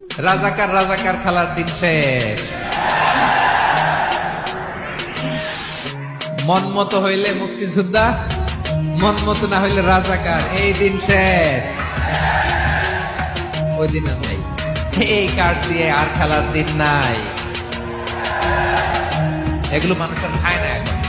রাজাকার রাজাকার খেলার দিন শেষ। মন মতো হইলে মুক্তিযোদ্ধা মন মতো না হইলে রাজাকার, এই দিন শেষ। ওই দিন নাই। এই কার্ড দিয়ে আর খেলার দিন নাই। এগুলো মানুষ আর খায় না এখন।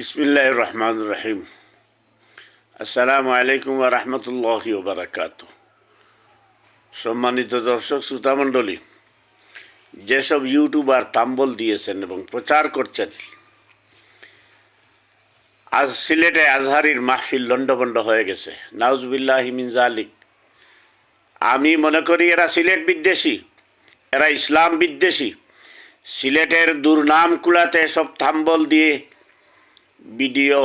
বিসমিল্লাহ রহমান রহিম আসসালামু আলাইকুম রহমতুল্লাহ বারাকাত সম্মানিত দর্শক শ্রোতামণ্ডলী যেসব ইউটিউবার তাম্বল দিয়েছেন এবং প্রচার করছেন, আজ সিলেটে আজহারির মাহফিল লন্ডভন্ড হয়ে গেছে। নাউজবিল্লাহ মিনজালিক আমি মনে করি এরা সিলেট বিদ্বেষী, এরা ইসলাম বিদ্বেষী। সিলেটের দুর্নাম কুলাতে সব থাম্বল দিয়ে ভিডিও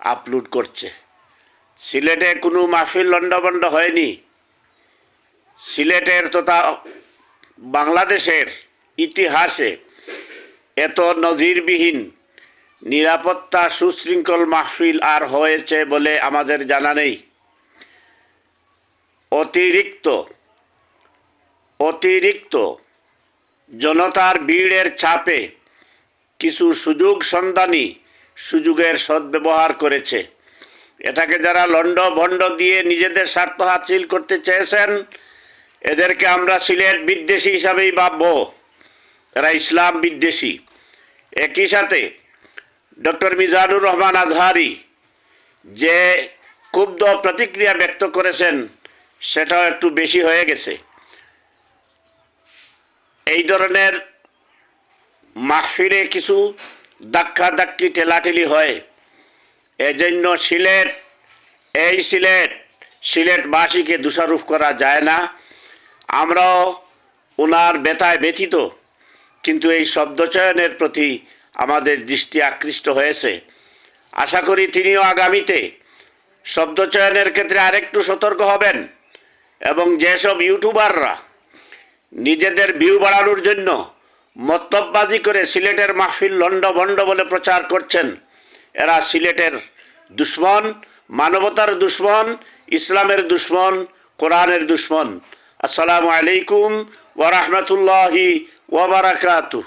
আপলোড করছে। সিলেটে কোনো মাহফিল লন্ডভন্ড হয়নি। সিলেটের তথা বাংলাদেশের ইতিহাসে এত নজিরবিহীন নিরাপত্তা সুশৃঙ্খল মাহফিল আর হয়েছে বলে আমাদের জানা নেই। অতিরিক্ত অতিরিক্ত জনতার ভিড়ের চাপে কিছু সুযোগ সন্ধানী সুযোগের সদ্ব্যবহার করেছে। এটাকে যারা লন্ড ভণ্ড দিয়ে নিজেদের স্বার্থ হাসিল করতে চেয়েছেন, এদেরকে আমরা সিলেট বিদ্বেষী হিসাবেই ভাবব। এরা ইসলাম বিদ্বেষী। একই সাথে ডক্টর মিজানুর রহমান আজহারি যে ক্ষুব্ধ প্রতিক্রিয়া ব্যক্ত করেছেন, সেটাও একটু বেশি হয়ে গেছে। এই ধরনের মাহফিলে কিছু ধাক্কা ধাক্কি ঠেলাঠেলি হয়। এজন্য সিলেট, এই সিলেট, সিলেটবাসীকে দোষারোপ করা যায় না। আমরাও ওনার ব্যথায় ব্যথিত, কিন্তু এই শব্দচয়নের প্রতি আমাদের দৃষ্টি আকৃষ্ট হয়েছে। আশা করি তিনিও আগামীতে শব্দচয়নের ক্ষেত্রে আরেকটু সতর্ক হবেন এবং যেসব ইউটিউবাররা নিজেদের ভিউ বাড়ানোর জন্য মত্তববাজি করে সিলেটের মাহফিল লন্ড ভণ্ড বলে প্রচার করছেন। এরা সিলেটের দুশ্মন, মানবতার দুশ্মন, ইসলামের দুশ্মন, কোরআনের দুশ্মন। আসসালামু আলাইকুম ওরহমতুল্লাহি ওবরাকাতুহ